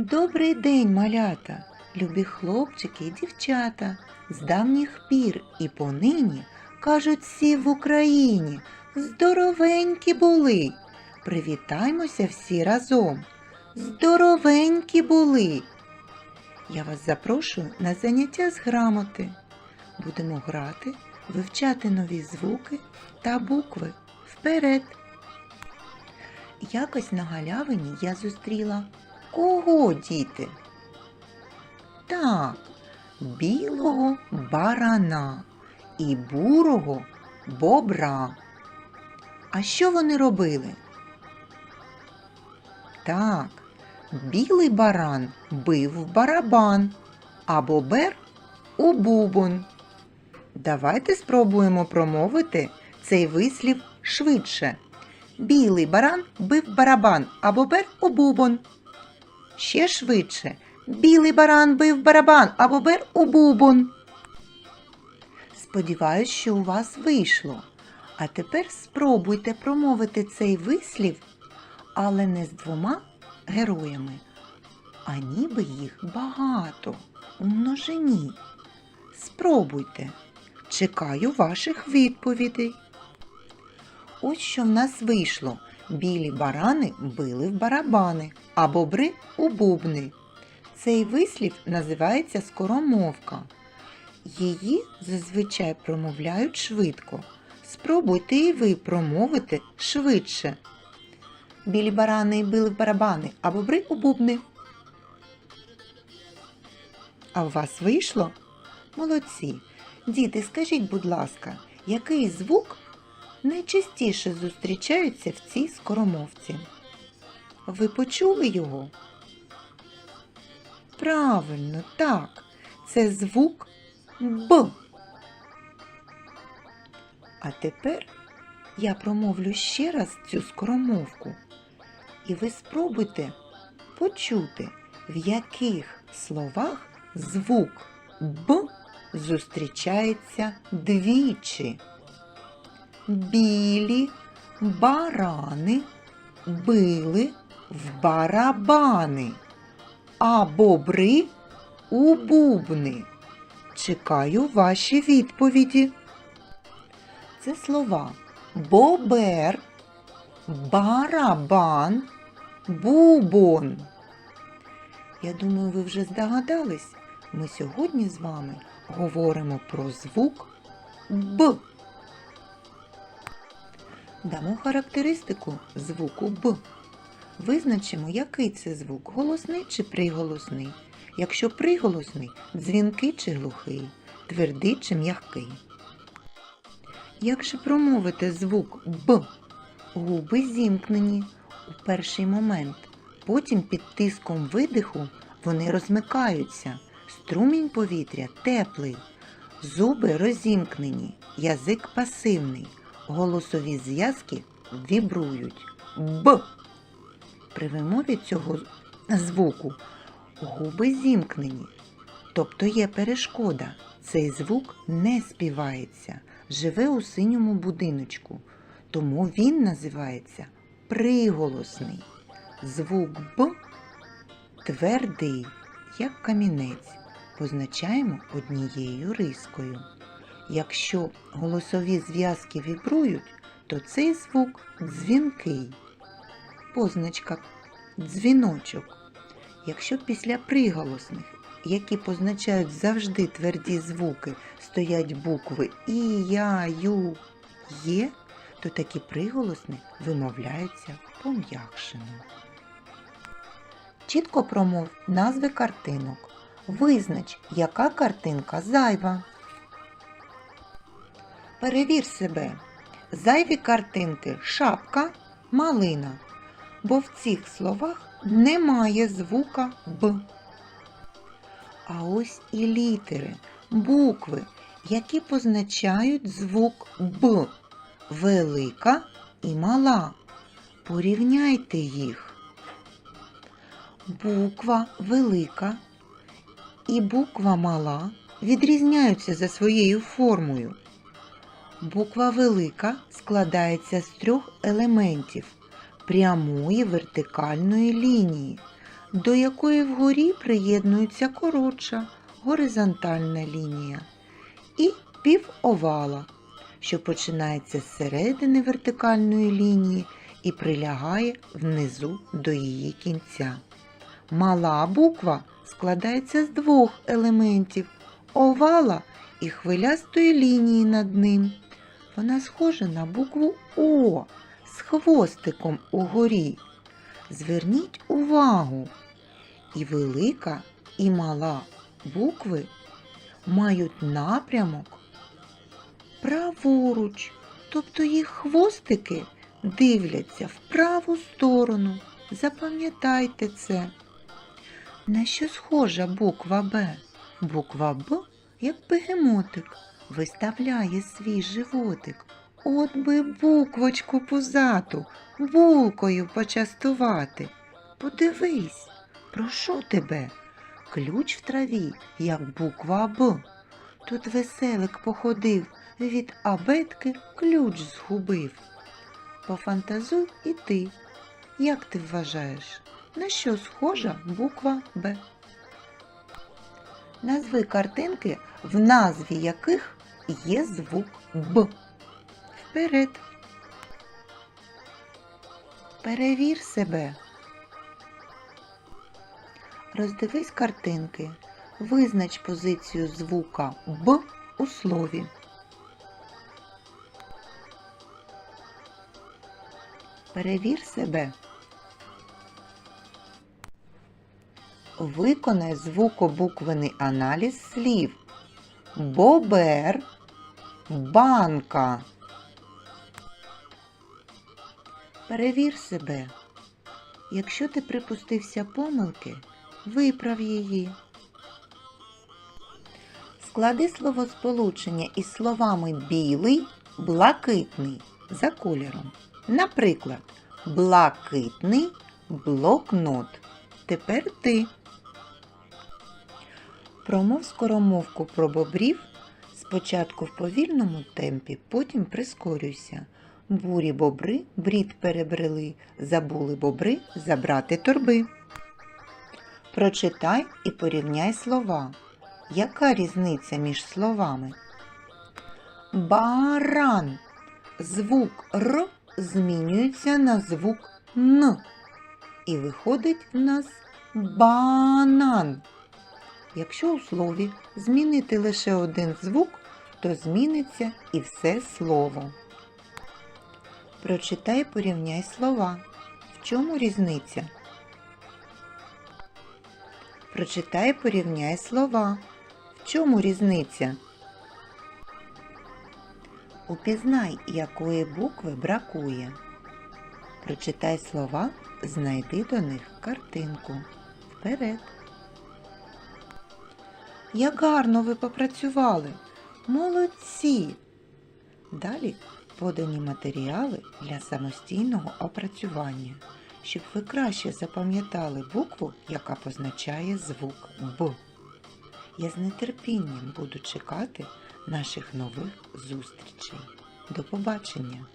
Добрий день, малята, любі хлопчики і дівчата. З давніх пір і понині кажуть всі в Україні, здоровенькі були. Привітаймося всі разом. Здоровенькі були. Я вас запрошую на заняття з грамоти. Будемо грати, вивчати нові звуки та букви вперед. Якось на галявині я зустріла Кого, діти? Так, білого барана і бурого бобра. А що вони робили? Так, білий баран бив в барабан, а бобер у бубон. Давайте спробуємо промовити цей вислів швидше. Білий баран бив барабан, а бобер у бубон. Ще швидше. Білий баран бив барабан, а бобер у бубон. Сподіваюсь, що у вас вийшло. А тепер спробуйте промовити цей вислів, але не з двома героями, а ніби їх багато у множині. Спробуйте. Чекаю ваших відповідей. Ось що в нас вийшло. Білі барани били в барабани, а бобри у бубни. Цей вислів називається скоромовка. Її зазвичай промовляють швидко. Спробуйте і ви промовити швидше. Білі барани били в барабани, а бобри у бубни. А у вас вийшло? Молодці. Діти, скажіть, будь ласка, який звук найчастіше зустрічаються в цій скоромовці. Ви почули його? Правильно, так. Це звук Б. А тепер я промовлю ще раз цю скоромовку. І ви спробуйте почути, в яких словах звук Б зустрічається двічі білі барани били в барабани, а бобри у бубни. Чекаю ваші відповіді. Це слова бобер, барабан, бубон. Я думаю, ви вже здогадались. Ми сьогодні з вами говоримо про звук Б. Дамо характеристику звуку Б. Визначимо, який це звук голосний чи приголосний. Якщо приголосний дзвінкий чи глухий, твердий чи м'який. Як же промовити звук Б? Губи зімкнені у перший момент. Потім під тиском видиху вони розмикаються. Струмінь повітря теплий, зуби розімкнені, язик пасивний голосові зв'язки вібрують. Б. При вимові цього звуку губи зімкнені, тобто є перешкода. Цей звук не співається, живе у синьому будиночку, тому він називається приголосний. Звук Б твердий, як камінець, позначаємо однією рискою. Якщо голосові зв'язки вібрують, то цей звук дзвінкий. Позначка дзвіночок. Якщо після приголосних, які позначають завжди тверді звуки, стоять букви І, Я, Ю, Є, то такі приголосні вимовляються пом'якшено. Чітко промов назви картинок. Визнач, яка картинка зайва. Перевір себе. Зайві картинки шапка, малина, бо в цих словах немає звука Б. А ось і літери, букви, які позначають звук Б. Велика і мала. Порівняйте їх. Буква велика і буква мала відрізняються за своєю формою. Буква велика складається з трьох елементів прямої вертикальної лінії. до якої вгорі приєднується коротша горизонтальна лінія і півовала, що починається з середини вертикальної лінії і прилягає внизу до її кінця. Мала буква складається з двох елементів овала і хвилястої лінії над ним. Вона схожа на букву О з хвостиком угорі. Зверніть увагу, і велика, і мала букви мають напрямок праворуч, тобто їх хвостики дивляться в праву сторону. Запам'ятайте це. На що схожа буква Б? Буква Б, як бегемотик, виставляє свій животик. От би буквочку пузату булкою почастувати. Подивись, прошу тебе, ключ в траві, як буква Б. Тут веселик походив, від абетки ключ згубив. Пофантазуй і ти. Як ти вважаєш, на що схожа буква Б? Назви картинки, в назві яких є звук Б. Вперед. Перевір себе. Роздивись картинки. Визнач позицію звука Б у слові. Перевір себе. Виконай звукобуквений аналіз слів. Бобер, банка. Перевір себе. Якщо ти припустився помилки, виправ її. Склади словосполучення із словами білий, блакитний за кольором. Наприклад, блакитний блокнот. Тепер ти. Промов скоромовку про бобрів спочатку в повільному темпі, потім прискорюйся. Бурі бобри брід перебрели, забули бобри забрати торби. Прочитай і порівняй слова. Яка різниця між словами? Баран. Звук Р змінюється на звук Н. І виходить в нас банан. Якщо у слові змінити лише один звук, то зміниться і все слово. Прочитай порівняй слова. В чому різниця? Прочитай порівняй слова. В чому різниця? Упізнай, якої букви бракує. Прочитай слова, знайди до них картинку. Вперед. Як гарно ви попрацювали! Молодці! Далі подані матеріали для самостійного опрацювання, щоб ви краще запам'ятали букву, яка позначає звук Б. Я з нетерпінням буду чекати наших нових зустрічей. До побачення!